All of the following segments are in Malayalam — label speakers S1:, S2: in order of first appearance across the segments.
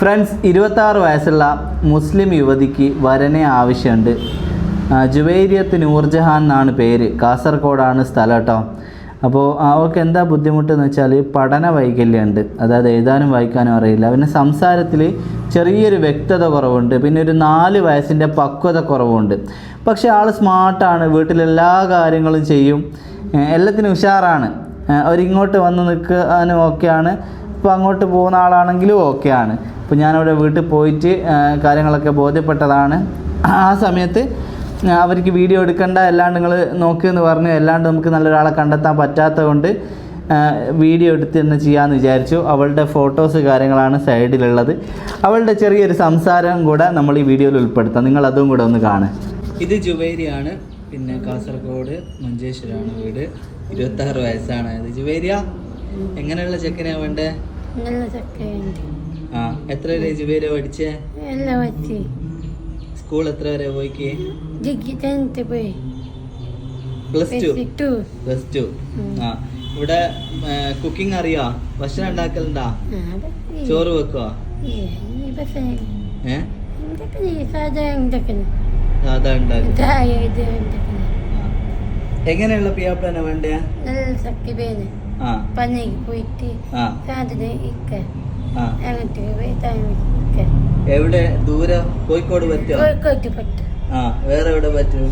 S1: ഫ്രണ്ട്സ് ഇരുപത്താറ് വയസ്സുള്ള മുസ്ലിം യുവതിക്ക് വരനെ ആവശ്യമുണ്ട്. ജുവേരിയത്ത് നൂർജഹാൻ എന്നാണ് പേര്. കാസർഗോഡാണ് സ്ഥലം കേട്ടോ. അപ്പോൾ അവൾക്ക് എന്താ ബുദ്ധിമുട്ടെന്ന് വെച്ചാൽ പഠന വൈകല്യമുണ്ട്. അതായത് എഴുതാനും വായിക്കാനും അറിയില്ല. പിന്നെ സംസാരത്തിൽ ചെറിയൊരു വ്യക്തത കുറവുണ്ട്. പിന്നെ ഒരു നാല് വയസ്സിന്റെ പക്വത കുറവുണ്ട്. പക്ഷേ ആൾ സ്മാർട്ടാണ്. വീട്ടിലെല്ലാ കാര്യങ്ങളും ചെയ്യും. എല്ലാത്തിനും ഉഷാറാണ്. അവരിങ്ങോട്ട് വന്ന് നിൽക്കാനും ഓക്കെയാണ് ഇപ്പോൾ അങ്ങോട്ട് പോകുന്ന ആളാണെങ്കിലും ഓക്കെയാണ്. ഇപ്പോൾ ഞാനവിടെ വീട്ടിൽ പോയിട്ട് കാര്യങ്ങളൊക്കെ ബോധ്യപ്പെട്ടതാണ്. ആ സമയത്ത് അവർക്ക് വീഡിയോ എടുക്കേണ്ട അല്ലാണ്ട് നിങ്ങൾ നോക്കിയെന്ന് പറഞ്ഞു. അല്ലാണ്ട് നമുക്ക് നല്ലൊരാളെ കണ്ടെത്താൻ പറ്റാത്തതുകൊണ്ട് വീഡിയോ എടുത്ത് തന്നെ ചെയ്യാമെന്ന് വിചാരിച്ചു. അവളുടെ ഫോട്ടോസ് കാര്യങ്ങളാണ് സൈഡിലുള്ളത്. അവളുടെ ചെറിയൊരു സംസാരം കൂടെ നമ്മൾ ഈ വീഡിയോയിൽ ഉൾപ്പെടുത്താം. നിങ്ങൾ അതും കൂടെ ഒന്ന് കാണുക ഇത് ജുവേരിയാണ്. പിന്നെ കാസർഗോഡ് മഞ്ചേശ്വരമാണ് വീട്. ഇരുപത്താറ് വയസ്സാണ്. ഇത് ജുവേരിയ? എങ്ങനെയുള്ള ചെക്കനെയാണ് വേണ്ടേ?
S2: നല്ല ചക്കയുണ്ട്
S1: ആ എത്ര വരെ ജുവേരിയ പഠിച്ചേ? സ്കൂൾ എത്ര വരെ പോയിക്ക്? Plus two?
S2: Plus two.
S1: ആ ഇവിടെ കുക്കിംഗ് അറിയോ? ഭക്ഷണം ഉണ്ടാക്കലുണ്ടാ? ചോറ്
S2: വെക്കോ
S1: സാധാ ഉണ്ടാക്കും. എങ്ങനെയുള്ള പിയാപ്പിളാണ് വേണ്ടേ
S2: പേര്
S1: ആ.
S2: പന്നിക്ക് പോയിട്ട് സാധന ഇക്ക അങ്ങോട്ട് പോയി താമസിക്ക
S1: എവിടെ? ദൂരം? കോഴിക്കോട് പറ്റുമോ
S2: കോഴിക്കോട്ട് പറ്റും.
S1: ആ. വേറെ എവിടെ പറ്റൂ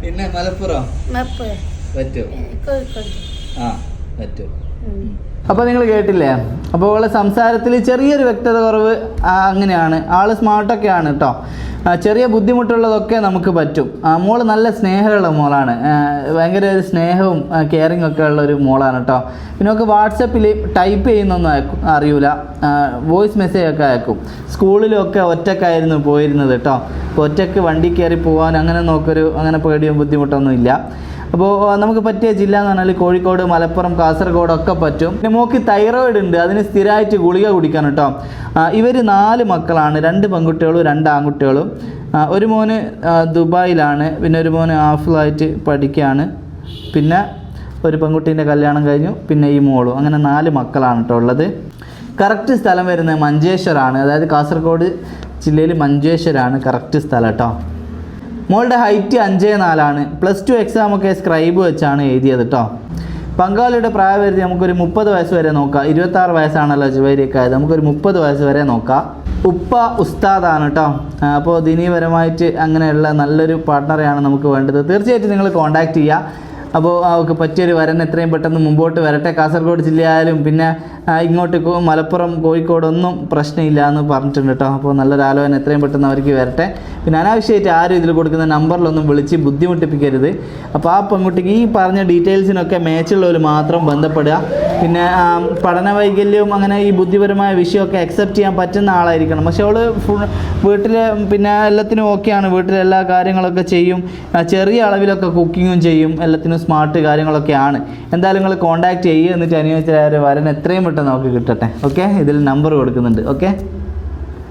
S1: പിന്നെ മലപ്പുറം?
S2: മലപ്പുറം.
S1: പറ്റൂ.
S2: കോഴിക്കോട്.
S1: ആ പറ്റൂ. അപ്പോൾ നിങ്ങൾ കേട്ടില്ലേ? അപ്പോൾ അവളെ സംസാരത്തിൽ ചെറിയൊരു വ്യക്തത കുറവ് അങ്ങനെയാണ്. ആൾ സ്മാർട്ടൊക്കെയാണ് കേട്ടോ ചെറിയ ബുദ്ധിമുട്ടുള്ളതൊക്കെ നമുക്ക് പറ്റും. ആ, മോൾ നല്ല സ്നേഹമുള്ള മോളാണ്. ഭയങ്കര ഒരു സ്നേഹവും കെയറിങ് ഒക്കെ ഉള്ള ഒരു മോളാണ് കേട്ടോ പിന്നെ നമുക്ക് വാട്സപ്പിൽ ടൈപ്പ് ചെയ്യുന്നൊന്നും അയക്കും അറിയൂല. വോയിസ് മെസ്സേജ് ഒക്കെ അയക്കും. സ്കൂളിലൊക്കെ ഒറ്റക്കായിരുന്നു പോയിരുന്നത് കേട്ടോ ഒറ്റയ്ക്ക് വണ്ടി കയറി പോകാൻ അങ്ങനെ നോക്കൊരു അങ്ങനെ പേടിയും ബുദ്ധിമുട്ടൊന്നും ഇല്ല. അപ്പോൾ നമുക്ക് പറ്റിയ ജില്ല എന്ന് പറഞ്ഞാൽ കോഴിക്കോട് മലപ്പുറം കാസർഗോഡ് ഒക്കെ പറ്റും. പിന്നെ മോക്ക് തൈറോയിഡ് ഉണ്ട്. അതിന് സ്ഥിരമായിട്ട് ഗുളിക കുടിക്കാൻ കേട്ടോ ഇവർ നാല് മക്കളാണ്. രണ്ട് പെൺകുട്ടികളും രണ്ട് ആൺകുട്ടികളും. ഒരു മോന് ദുബായിലാണ്. പിന്നെ ഒരു മോന് ആഫിലായിട്ട് പഠിക്കുകയാണ് പിന്നെ ഒരു പെൺകുട്ടീന്റെ കല്യാണം കഴിഞ്ഞു. പിന്നെ ഈ മോളും. അങ്ങനെ നാല് മക്കളാണ് കേട്ടോ ഉള്ളത്. കറക്റ്റ് സ്ഥലം വരുന്നത് മഞ്ചേശ്വരാണ്. അതായത് കാസർഗോഡ് ജില്ലയിൽ മഞ്ചേശ്വരാണ് കറക്റ്റ് സ്ഥലം കേട്ടോ മോളുടെ ഹൈറ്റ് അഞ്ച് നാലാണ്. പ്ലസ് ടു എക്സാമൊക്കെ സ്ക്രൈബ് വെച്ചാണ് എഴുതിയത് കേട്ടോ പങ്കാളിയുടെ പ്രായപരിധി നമുക്കൊരു മുപ്പത് വയസ്സ് വരെ നോക്കാം. ഇരുപത്താറ് വയസ്സാണല്ലോ ജുവൈരിയൊക്കെ ആയത്. നമുക്കൊരു മുപ്പത് വയസ്സ് വരെ നോക്കാം. ഉപ്പ ഉസ്താദാണ് കേട്ടോ അപ്പോൾ ദിനീപരമായിട്ട് അങ്ങനെയുള്ള നല്ലൊരു പാർട്ട്ണറെയാണ് നമുക്ക് വേണ്ടത്. തീർച്ചയായിട്ടും നിങ്ങൾ കോൺടാക്റ്റ് ചെയ്യുക അപ്പോൾ അവർക്ക് പറ്റിയൊരു വരൻ എത്രയും പെട്ടെന്ന് മുമ്പോട്ട് വരട്ടെ. കാസർഗോഡ് ജില്ലയായാലും പിന്നെ ഇങ്ങോട്ട് മലപ്പുറം കോഴിക്കോട് ഒന്നും പ്രശ്നമില്ല എന്ന് പറഞ്ഞിട്ടുണ്ട് കേട്ടോ. അപ്പോൾ നല്ലൊരു ആലോചന എത്രയും പെട്ടെന്ന് അവർക്ക് വരട്ടെ. പിന്നെ അനാവശ്യമായിട്ട് ആരും ഇതിൽ കൊടുക്കുന്ന നമ്പറിലൊന്നും വിളിച്ച് ബുദ്ധിമുട്ടിപ്പിക്കരുത്. അപ്പോൾ ആ പെൺകുട്ടിക്ക് ഈ പറഞ്ഞ ഡീറ്റെയിൽസിനൊക്കെ മാച്ചുള്ളവർ മാത്രം ബന്ധപ്പെടുക. പിന്നെ പഠന വൈകല്യവും അങ്ങനെ ഈ ബുദ്ധിപരമായ വിഷയമൊക്കെ അക്സെപ്റ്റ് ചെയ്യാൻ പറ്റുന്ന ആളായിരിക്കണം. പക്ഷെ അവൾ ഫുൾ വീട്ടിൽ പിന്നെ എല്ലാത്തിനും ഓക്കെയാണ് വീട്ടിലെ എല്ലാ കാര്യങ്ങളൊക്കെ ചെയ്യും. ചെറിയ അളവിലൊക്കെ കുക്കിങ്ങും ചെയ്യും. എല്ലാത്തിനും സ്മാർട്ട് കാര്യങ്ങളൊക്കെയാണ് എന്തായാലും നിങ്ങൾ കോൺടാക്ട് ചെയ്യുക എന്നിട്ട് അനുയോജ്യരായ വരൻ എത്രയും പെട്ടെന്ന് നമുക്ക് കിട്ടട്ടെ. ഓക്കെ ഇതിൽ നമ്പർ കൊടുക്കുന്നുണ്ട്. ഓക്കെ